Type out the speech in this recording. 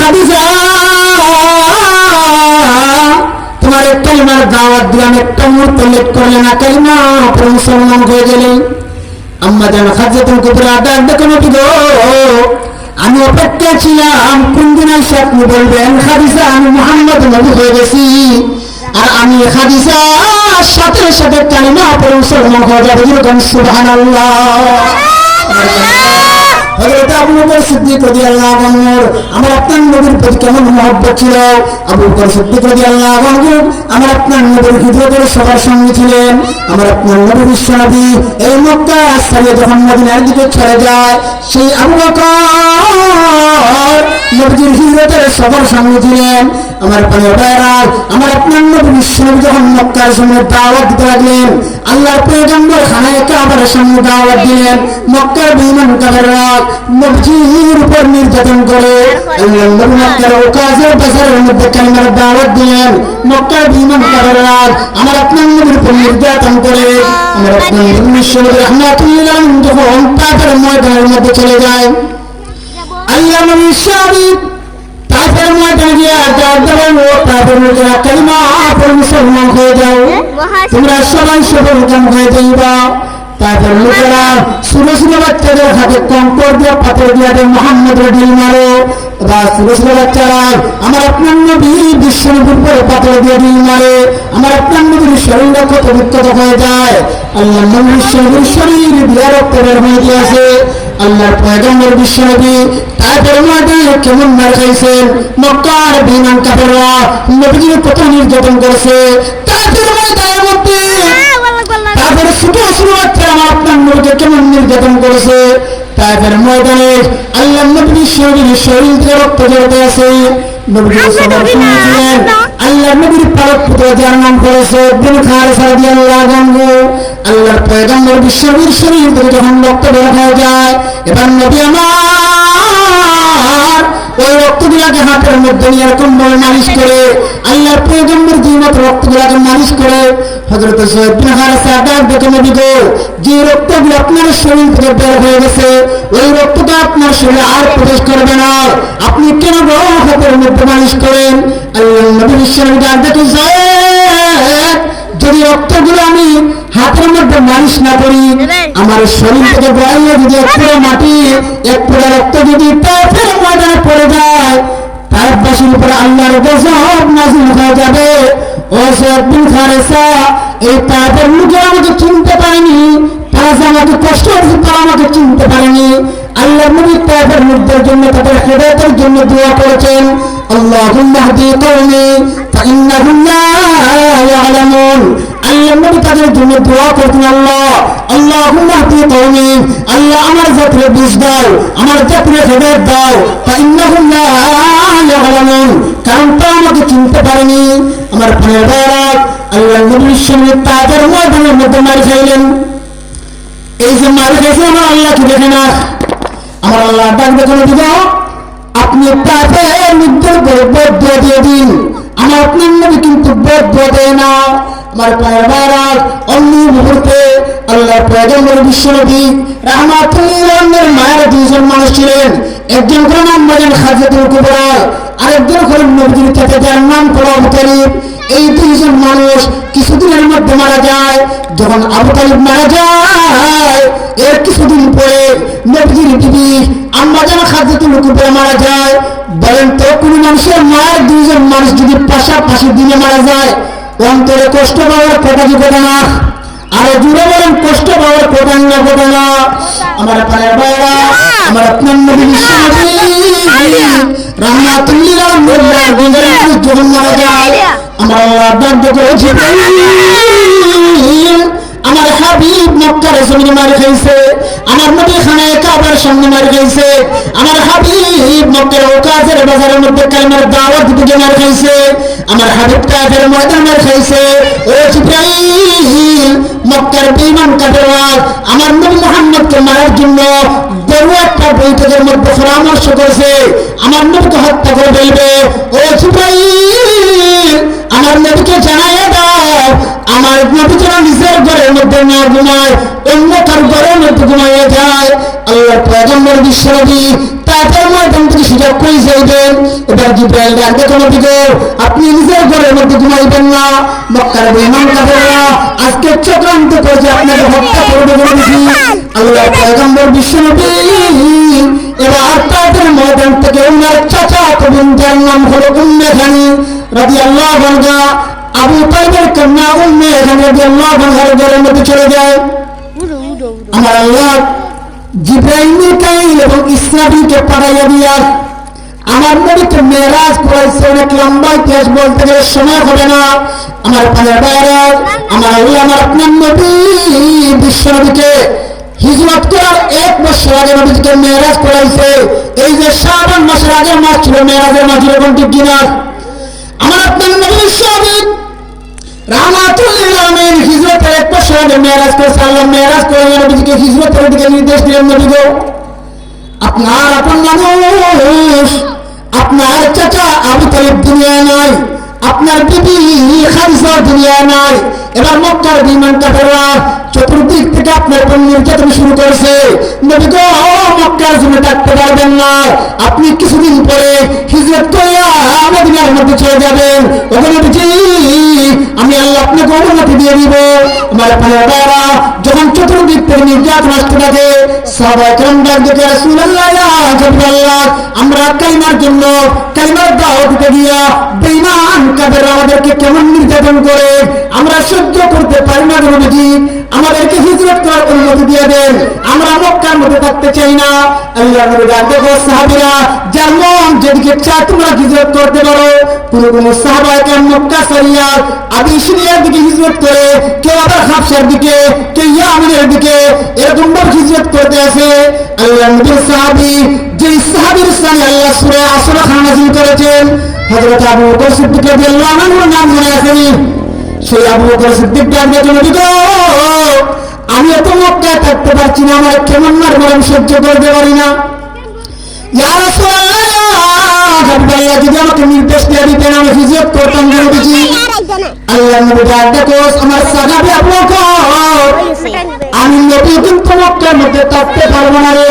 খাদিজা তোমার একটা ইমার দাওয়াত দিলাম একটা মুহূর্ত লেট করলে না কালিমা পরে মুসলমান হয়ে গেলেন আম্মা যেন খাদ্যাতুল কুবরা ডাক দেখো নবী গো? আমি অপেক্ষা ছিলাম, কোন দিন এসে আপনি বলবেন, খাদিজা, আমি মোহাম্মদ নবী হয়ে গেছি। আর আমি খাদিজা, সাথে সাথে কালিমা পরে মুসলমান হয়ে যাবে। যেরকম সুবহানাল্লাহ। আবু বকর আমার আপনার কেমন মহব্বত ছিল? আবু বকর সিদ্দিক রাদিয়াল্লাহু আনহু, আমার আপনার নবীর হিজরতের সবার সঙ্গে ছিলেন। আমার আপনার নবী বিশ্বনবী এই মক্কা ছাড়িয়ে যখন মদিনার দিকে ছেড়ে যায়, সেই আবু বকর নবীর হিজরতের ছিলেন আমার প্রিয় ভাইরা আমার আপনার নবী বিশ্বনবী যখন মক্কার দাওয়াত দিতে লাগলেন, আল্লাহর খানায় কাবার দাওয়াত দিলেন, মক্কার নবজির উপর নির্যাতন করে মক্কার ওকাজের বাজারের মধ্যে দাওয়াত দিলেন। মক্কার আমার আপনার নবীর উপর নির্যাতন করে, আমার আপনার নবী বিশ্বনবী রহমাতুল্লাহ যখন ময়দানের মধ্যে চলে যায় নবী সাহিব তাদের ময়দানে গিয়ে দেবেন ও তাদের লোকেরা কালিমা পর মুসলমান হয়ে যাও। তোমরা সবাই সফল কাম হয়ে যাইবা তারপর লোকেরা ছোট ছোট বাচ্চাদের হাতে কঙ্কর দিয়ে পাথর দিয়ে দেয় মোহাম্মদ রডিল মারো। বা ছোট ছোট আমার আপনার নবী বিশ্বনবীর পরে পাথর দিয়ে ডিল মারে। আমার আপনার নবীর শরীরে ক্ষত বিক্ষত হয়ে যায়। আল্লাহ নবীর শরীর শরীর দিয়ে রক্ত বের হয়ে গিয়েছে। আল্লাহর পয়গম্বর বিশ্বনবী তারপরে মাঠে কেমন মার খাইছেন? মক্কার বিমান কাপড়রা নবীজির কত নির্যাতন করেছে। ময়দানের মধ্যে ছোট ছোট বাচ্চা আমার আপনার নবীকে কেমন নির্যাতন করেছে? তারপরে ময়দানে আল্লাহ নবী শরীর শরীর থেকে রক্ত জড়তে আছে নবীজি সবার শুনেছিলেন আল্লাহ নবীর পালক পুত্র যার নাম করেছে বিন খার সাদি আল্লাহ গঙ্গ আল্লাহর পয়গম্বর বিশ্ববীর শরীর থেকে যখন রক্ত বের হয়ে যায় এবার নবী আমার ওই রক্তগুলাকে হাতের মধ্যে নিয়ে এরকম ভাবে মালিশ করে আল্লাহর পয়গম্বর দুই মত রক্তগুলাকে মালিশ করে। হজরত যে রক্তগুলো আপনার শরীর থেকে বের হয়ে গেছে, ওই রক্তটা আপনার শরীরে আর প্রবেশ করবে না। আপনি কেন হাতের মধ্যে মালিশ করেন? যদি রক্তগুলো আমি হাতের মধ্যে মালিশ না করি, আমার শরীর থেকে বাইরে যদি এক পুরো মাটি, এক পুরো রক্ত যদি ময়দানে পড়ে যায় উপরে আল্লাহর গজব নাজিল হয়ে যাবে। ও খারেসা এই লোকে আমাকে চিনতে পারেনি আমাকে কষ্ট হয়েছে আমাকে চিনতে পারেনি। আল্লাহ নবী জন্য, তাদের হেদায়তের জন্য দোয়া করেছেন। আল্লাহুম্মা হাদি কওমি আমার জাতির বুঝ দাও, আমার জাতির হেদায়েত দাও ফাইন্নাহুম চিনতে পারেনি। আমার প্রিয় ভাইরা আল্লাহ নবীর সঙ্গে তাদের ময়দানের মধ্যে মার খাইলেন। এই যে মার খেয়েছে আমার আল্লাহকে দেখে না? আমার আল্লাহ ডাক দেখে দিব আপনি মৃত্যুর পরে বদ্ধ দিয়ে দিন। আমার আপনার নবী কিন্তু বদ্ধ দেয় না। আমার পায়ের বাইরাত অন্য মুহূর্তে আল্লাহ পয়গম্বর বিশ্বনবী রাহমাতুল্লাহের মায়ের দুইজন মানুষ ছিলেন। একজন করে নাম বলেন খাজাতুল কুবরা আরেকজন হলেন নবীর চাচা, যার নাম পড়া আবু তালিব। এই দুইজন মানুষ কিছুদিনের মধ্যে মারা যায়। যখন আবু তালিব মারা যায়, এর কিছুদিন পরে নবীর বিবি আম্মা যেন খাদ্যতুল কুবরা মারা যায়। বলেন তো, কোনো মানুষের মায়ের দুইজন মানুষ যদি পাশাপাশি দিনে মারা যায়, অন্তরে কষ্ট পাওয়ার কথা কি কথা না? আরও জুড়ে বলেন, কষ্ট পাওয়ার কথা না কথা না। আমার পায়ের বাইরা আমার আপনার নবী রহমাতুল্লিল আলমিনের গুণের মানুষ যখন মারা যায়। আমার আল্লাহ ডাক জিব্রাইল আমার হাবিব মক্কার সামনে মার খাইছে আমার নবী খানায় কাবার সামনে মার খাইছে আমার হাবিব মক্কার ওকাজের বাজারের মধ্যে কালমার দাওয়াত দিতে মার খাইছে আমার হাবিব কাফের ময়দান মার খাইছে ও জিব্রাইল মক্কার কাফেররা আমার নবী মুহাম্মদকে মারার জন্য বড় একটা বৈঠকের মধ্যে পরামর্শ করেছে ও জিব্রাইল, আমার নবীকে জানাই দাও, আমার নবী যেন নিজের ঘরের মধ্যে না ঘুমায় অন্য কার ঘরের মধ্যে ঘুমাইয়ে যায়। আল্লাহ পয়গম্বর বিশ্বনবী তাদের ময়দান থেকে সুযোগ করে যাইবেন এবার জিব্রাইল ডাক দেখো নবীগো আপনি নিজের ঘরের মধ্যে ঘুমাইবেন না মক্কার বেমান কাফেররা আজকে চক্রান্ত করেছে আপনাকে হত্যা করবে বলে দিছি আল্লাহ পয়গম্বর বিশ্বনবী এবার তাদের ময়দান থেকে উনার চাচা কবিন যার নাম হলো উম্মে খানি রাদিয়াল্লাহু আনহা। আবু তাইবের কন্যা উম্মে খানি রাদিয়াল্লাহু আনহার ঘরের মধ্যে চলে যায়। আমার আল্লাহ জিব্রাইল এবং ইসরাফিলকে আমার নবীকে মেরাজ করাইছে অনেক লম্বা ইতিহাস বলতে গেলে সময় হবে না। আমার পানের আমার আল্লাহ, আমার আপনার নবী, বিশ্ব নবীকে হিজরত করার এক বছর আগে নবীকে মেরাজ করাইছে। এই যে শ্রাবণ মাসের আগের মাস ছিল মাস ছিল কোনটি কিনা? আমার আপনার নবী বিশ্ব নবী রামাতুল্লিল আগে মেরাজ করে, সাল্লাম মেরাজ করে নবীজিকে হিজরতের দিকে নির্দেশ দিলেন নবী গো আপনার আপন মানুষ, আপনার চাচা আবু তালিব দুনিয়া নাই, আপনার বিবি খারিসা দুনিয়া নাই। এবার মক্কার বিমান কাপড়রা চতুর্দিক থেকে আপনার উপর নির্যাতন শুরু করেছে। থাকতে পারবেন না। আপনি কিছুদিন পরে হিজরত মদিনার মধ্যে চলে যাবেন। ওখানে আমি আল্লাহ আপনাকে অনুমতি দিয়ে দিব। আমার পায়েরা যখন চতুর্দিক থেকে নির্যাতন আসতে থাকে হাবিবাল্লাহ। আমরা কালিমার জন্য, কালিমার দাওয়াত দিতে গিয়া বেঈমান কাফেররা আমাদেরকে কেমন নির্যাতন করে সহ্য করতে পারি না নবীজি। আমাদেরকে হিজরত করার অনুমতি দিয়ে দেন। আমরা মক্কার মধ্যে থাকতে চাই না। আল্লাহ নবী ডাক দেখো সাহাবীরা, যার মন যেদিকে চায় তোমরা হিজরত করতে পারো। কোনো কোনো সাহাবাকে মক্কা দিকে হিজরত করে, কেউ আবার হাফসার দিকে, কেউ দিকে, এরকম ভাবে হিজরত করতে আসে। আল্লাহ সাহাবী যে সাহাবীর আল্লাহ সূরা আসরা খান করেছেন, হযরত আবু বকর সিদ্দিক রাদিয়াল্লাহু আনহুর নাম মনে সেই আবু বকর সিদ্দিক ডাক দিয়ে নবী আমি এত মক্কায় থাকতে পারছি না, আমার কেমন মার গরম সহ্য করতে পারি না। যদি আমাকে নির্দেশ দিয়ে দিতেন, আমি হিজরত করতাম নবীজি আল্লাহ নবী ডাক দেখো আমি কিন্তু মক্কার মধ্যে থাকতে পারব না রে।